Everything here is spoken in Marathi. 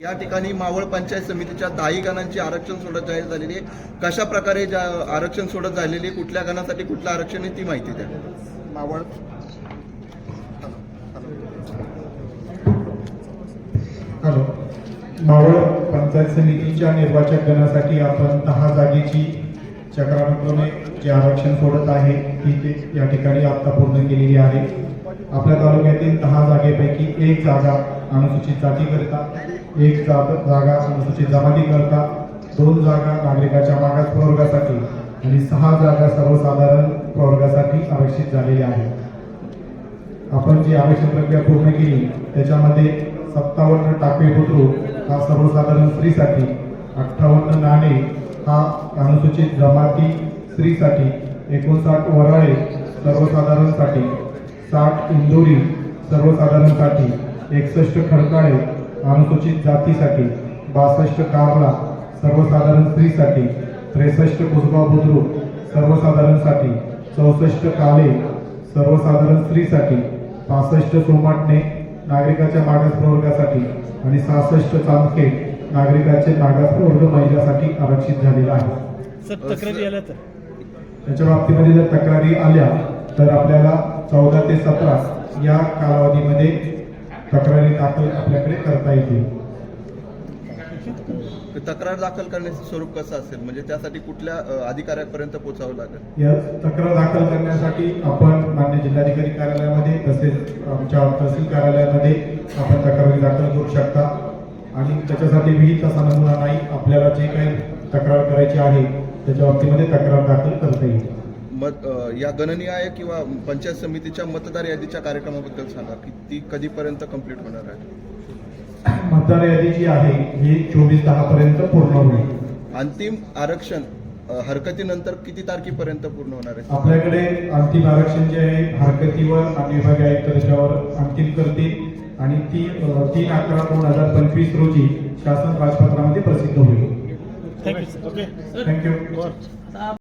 या ठिकाणी मावळ पंचायत समितीच्या दहाही गणांची आरक्षण सोडत जाहीर झालेली आहे. कशा प्रकारे ज्या आरक्षण सोडत झालेली आहे कुठल्या गणासाठी कुठलं आरक्षण आहे ती माहिती द्या. मावळ. हॅलो. मावळ पंचायत समितीच्या निर्वाचक गणासाठी आपण दहा जागेची चक्रानुक्रमे जे आरक्षण सोडत आहे ती ते या ठिकाणी आता पूर्ण केलेली आहे. आपल्या तालुक्यातील दहा जागेपैकी एक जागा अनुसूचित जातीकरिता एक जागा अनुसूचित जमातीकरिता दोन जागा नागरिकाच्या मागास प्रवर्गासाठी आणि सहा जागा सर्वसाधारण प्रवर्गासाठी आरक्षित झालेल्या आहेत. आपण जी आरक्षण प्रक्रिया पूर्ण केली त्याच्यामध्ये सत्तावन्न टापे बुद्रुक हा सर्वसाधारण स्त्रीसाठी अठ्ठावन्न नाणे हा अनुसूचित जमाती स्त्रीसाठी एकोणसाठ वराळे सर्वसाधारणसाठी साठ इंदोरी सर्वसाधारणसाठी एकसष्ट खडकाळे अनुसूचित जातीसाठी बासष्ट कारला सर्वसाधारण स्त्रीसाठी त्रेसष्ट कुसबा बुद्रुक सर्वसाधारणसाठी चौसष्ट काले सर्वसाधारण स्त्रीसाठी पासष्ट सोमाटणे नागरिकाच्या मागास प्रवर्गासाठी आणि सहासष्ट चांदखे नागरिकाचे मागास प्रवर्ग महिलासाठी आरक्षित झालेला आहे. त्याच्या बाबतीमध्ये जर तक्रारी आल्या तर आपल्याला चौदा ते सतरा या कालावधीमध्ये तक्रारी दाखल आपल्याकडे करता येतील. तक्रार दाखल करण्याचं स्वरूप कसं असेल? म्हणजे त्यासाठी कुठल्या अधिकाऱ्यापर्यंत पोहोचावं लागेल? या तक्रार दाखल करण्यासाठी आपण मान्य जिल्हाधिकारी कार्यालयामध्ये तसेच आमच्या तहसील कार्यालयामध्ये आपण तक्रारी दाखल करू शकता. आणि त्याच्यासाठी विहित असा नमुना नाही आपल्याला जे काही तक्रार करायची आहे त्याच्या बाबतीमध्ये तक्रार दाखल करता येईल. मत या गणनीय किंवा पंचायत समितीच्या मतदार यादीच्या कार्यक्रमाबद्दल सांगा की ती कधीपर्यंत कंप्लीट होणार आहे? मतदार यादी जी आहे ही चोवीस दहा पर्यंत पूर्ण होईल. अंतिम आरक्षण हरकतीनंतर किती तारखेपर्यंत पूर्ण होणार आहे? आपल्याकडे अंतिम आरक्षण जे आहे हरकतीवर आणि विभागीय आयुक्त त्याच्यावर अंतिम करतील आणि ती तीन अकरा दोन हजार पंचवीस रोजी शासन राजपत्रामध्ये प्रसिद्ध होईल. Thank you sir okay thank you